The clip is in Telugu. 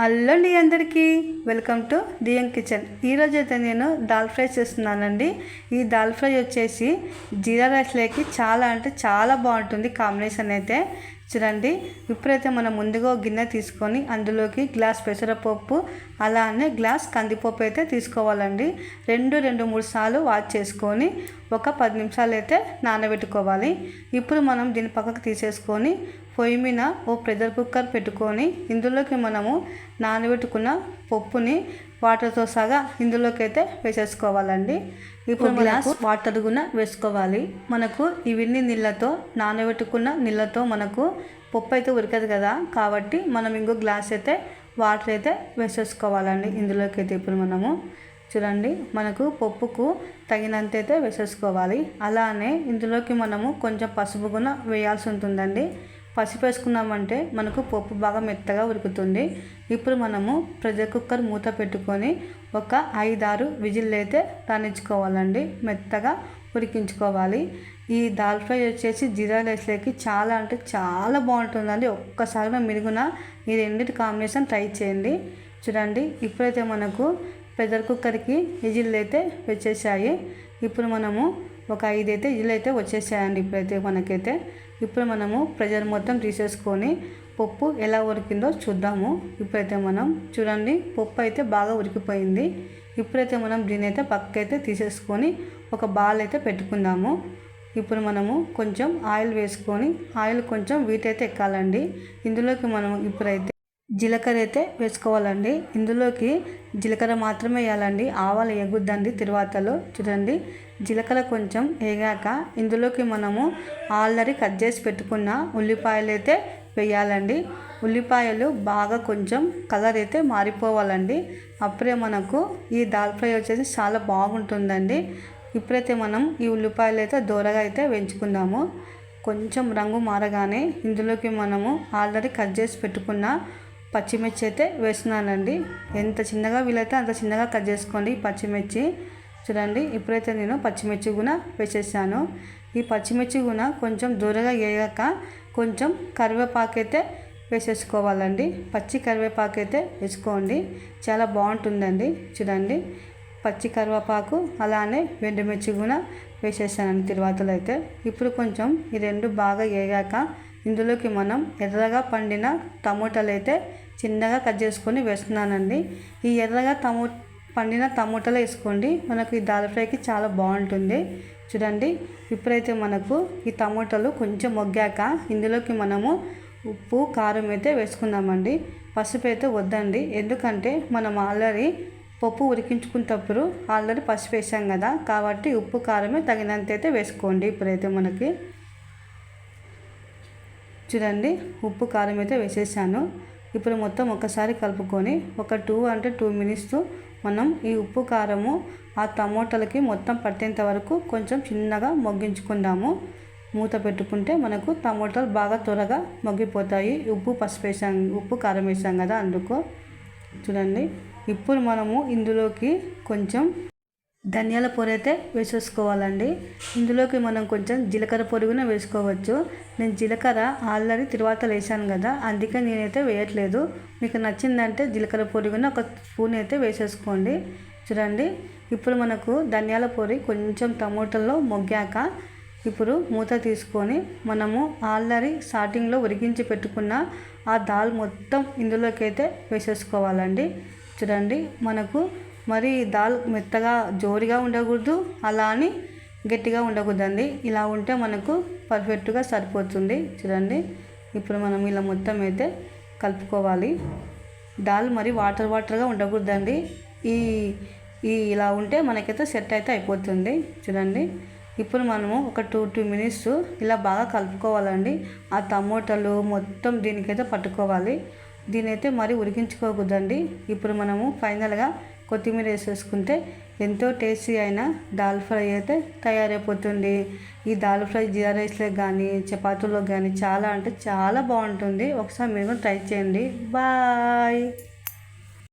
హలోండి అందరికీ. Welcome to DM kitchen. ఈరోజు అయితే నేను దాల్ ఫ్రై చేస్తున్నానండి. ఈ దాల్ ఫ్రై వచ్చేసి జీరా రైస్లోకి చాలా అంటే చాలా బాగుంటుంది కాంబినేషన్ అయితే. చూడండి ఇప్పుడైతే మనం ముందుగా గిన్నె తీసుకొని అందులోకి గ్లాస్ పెసరపప్పు అలానే గ్లాస్ కందిపప్పు అయితే తీసుకోవాలండి. రెండు రెండు మూడు సార్లు వాష్ చేసుకొని ఒక పది నిమిషాలు అయితే నానబెట్టుకోవాలి. ఇప్పుడు మనం దీని పక్కకు తీసేసుకొని పొయ్యి మీద ఓ ప్రెషర్ కుక్కర్ పెట్టుకొని ఇందులోకి మనము నానబెట్టుకున్న పప్పుని వాటర్తో సగా ఇందులోకి అయితే వేసేసుకోవాలండి. ఇప్పుడు గ్లాస్ వాటర్ కూడా వేసుకోవాలి. మనకు ఇవన్నీ నీళ్ళతో నానబెట్టుకున్న నీళ్ళతో మనకు పప్పు అయితే ఉరకదు కదా. కాబట్టి మనం ఇంకో గ్లాస్ అయితే వాటర్ అయితే వేసేసుకోవాలండి. ఇందులోకి అయితే ఇప్పుడు మనము చూడండి మనకు పప్పుకు తగినంత అయితే వేసేసుకోవాలి. అలానే ఇందులోకి మనము కొంచెం పసుపు కూడా వేయాల్సి ఉంటుందండి. పసుపు వేసుకున్నామంటే మనకు పప్పు బాగా మెత్తగా ఉడుకుతుంది. ఇప్పుడు మనము ప్రెషర్ కుక్కర్ మూత పెట్టుకొని ఒక ఐదారు విజిల్ అయితే రాణించుకోవాలండి. మెత్తగా ఉడికించుకోవాలి. ఈ దాల్ ఫ్రై వచ్చేసి జీరా రైస్లోకి చాలా అంటే చాలా బాగుంటుందండి. ఒక్కసారిగా మిరుగున ఈ రెండింటి కాంబినేషన్ ట్రై చేయండి. చూడండి ఇప్పుడైతే మనకు ప్రెషర్ కుక్కర్కి విజిల్ అయితే వచ్చేసాయి. ఇప్పుడు మనము ఒక ఐదు అయితే విజిల్ అయితే వచ్చేసాయండి ఇప్పుడైతే మనకైతే. ఇప్పుడు మనము ప్రెజర్ మొత్తం తీసేసుకొని పప్పు ఎలా ఉడికిందో చూద్దాము. ఇప్పుడైతే మనం చూడండి పప్పు అయితే బాగా ఉడికిపోయింది. ఇప్పుడైతే మనం దీని అయితే పక్కైతే తీసేసుకొని ఒక బాల్ అయితే పెట్టుకుందాము. ఇప్పుడు మనము కొంచెం ఆయిల్ వేసుకొని ఆయిల్ కొంచెం వీటైతే ఎక్కాలండి. ఇందులోకి మనం ఇప్పుడైతే జీలకర్ర అయితే వేసుకోవాలండి. ఇందులోకి జీలకర్ర మాత్రమే వేయాలండి. ఆవాలు ఎగుద్దండి తిరువాతలో. చూడండి జీలకర్ర కొంచెం వేగాక ఇందులోకి మనము ఆల్రెడీ కట్ చేసి పెట్టుకున్న ఉల్లిపాయలు అయితే వేయాలండి. ఉల్లిపాయలు బాగా కొంచెం కలర్ అయితే మారిపోవాలండి. అప్పుడే మనకు ఈ దాల్ ఫ్రై వచ్చేసి చాలా బాగుంటుందండి. ఇప్పుడైతే మనం ఈ ఉల్లిపాయలు అయితే దూరగా అయితే వేయించుకుందాము. కొంచెం రంగు మారగానే ఇందులోకి మనము ఆల్రెడీ కట్ చేసి పెట్టుకున్న పచ్చిమిర్చి అయితే వేస్తున్నానండి. ఎంత చిన్నగా వీలైతే అంత చిన్నగా కట్ చేసుకోండి పచ్చిమిర్చి. చూడండి ఇప్పుడైతే నేను పచ్చిమిర్చి కూడా వేసేసాను. ఈ పచ్చిమిర్చి కూడా కొంచెం దూరగా వేయక కొంచెం కరివేపాకు అయితే వేసేసుకోవాలండి. పచ్చి కరివేపాకు అయితే వేసుకోండి. చాలా బాగుంటుందండి. చూడండి పచ్చి కరివేపాకు అలానే వెండిమిర్చి కూడా వేసేసానండి తిరువాతలో అయితే ఇప్పుడు కొంచెం ఈ రెండు బాగా వేగాక ఇందులోకి మనం ఎర్రగా పండిన టమోటాలు అయితే చిన్నగా కట్ చేసుకొని వేస్తున్నానండి. ఈ ఎర్రగా టమో పండిన టమోటాలు వేసుకోండి. మనకు ఈ దాల్ ఫ్రైకి చాలా బాగుంటుంది. చూడండి ఇప్పుడైతే మనకు ఈ టమోటాలు కొంచెం మొగ్గాక ఇందులోకి మనము ఉప్పు కారం అయితే వేసుకుందామండి. పసుపు అయితే వద్దండి. ఎందుకంటే మనం ఆల్రెడీ పప్పు ఉడికించుకునేటప్పుడు ఆల్రెడీ పసుపు వేసాం కదా. కాబట్టి ఉప్పు కారమే తగినంత అయితే వేసుకోండి ఇప్పుడైతే మనకి. చూడండి ఉప్పు కారం అయితే వేసేసాను. ఇప్పుడు మొత్తం ఒకసారి కలుపుకొని ఒక టూ అంటే టూ మినిట్స్ మనం ఈ ఉప్పు కారము ఆ టమోటాలకి మొత్తం పట్టేంత వరకు కొంచెం చిన్నగా మొగ్గించుకుందాము. మూత పెట్టుకుంటే మనకు టమోటాలు బాగా త్వరగా మొగ్గిపోతాయి. ఉప్పు పసుపు వేసాం ఉప్పు కారం వేసాం కదా అందుకు. చూడండి ఇప్పుడు మనము ఇందులోకి కొంచెం ధనియాల పొడి అయితే వేసేసుకోవాలండి. ఇందులోకి మనం కొంచెం జీలకర్ర పొడి కూడా వేసుకోవచ్చు. నేను జీలకర్ర ఆల్రెడీ తిరువాత వేసాను కదా అందుకే నేనైతే వేయట్లేదు. మీకు నచ్చిందంటే జీలకర్ర పొడి కూడా ఒక స్పూన్ అయితే వేసేసుకోండి. చూడండి ఇప్పుడు మనకు ధనియాల పొడి కొంచెం టమోటాలో మొగ్గాక ఇప్పుడు మూత తీసుకొని మనము ఆల్రెడీ స్టార్టింగ్లో ఉరిగించి పెట్టుకున్న ఆ దాల్ మొత్తం ఇందులోకి అయితే వేసేసుకోవాలండి. చూడండి మనకు మరి దాల్ మెత్తగా జోరుగా ఉండకూడదు అలా అని గట్టిగా ఉండకూడదండి. ఇలా ఉంటే మనకు పర్ఫెక్ట్గా సరిపోతుంది. చూడండి ఇప్పుడు మనం ఇలా మొత్తం అయితే కలుపుకోవాలి. దాల్ మరి వాటర్ వాటర్గా ఉండకూడదండి. ఈ ఈ ఇలా ఉంటే మనకైతే సెట్ అయితే అయిపోతుంది. చూడండి ఇప్పుడు మనము ఒక టూ టూ మినిట్స్ ఇలా బాగా కలుపుకోవాలండి. ఆ టమోటాలు మొత్తం దీనికైతే పట్టుకోవాలి. దీని అయితే మరి ఉడికించుకోకూడదండి. ఇప్పుడు మనము ఫైనల్గా కొత్తిమీర వేసేసుకుంటే ఎంతో టేస్టీ అయిన దాల్ ఫ్రై అయితే తయారైపోతుంది. ఈ దాల్ ఫ్రై జీరా రైస్లో కానీ చపాతీలో కానీ చాలా అంటే చాలా బాగుంటుంది. ఒకసారి మీరు ట్రై చేయండి. బాయ్!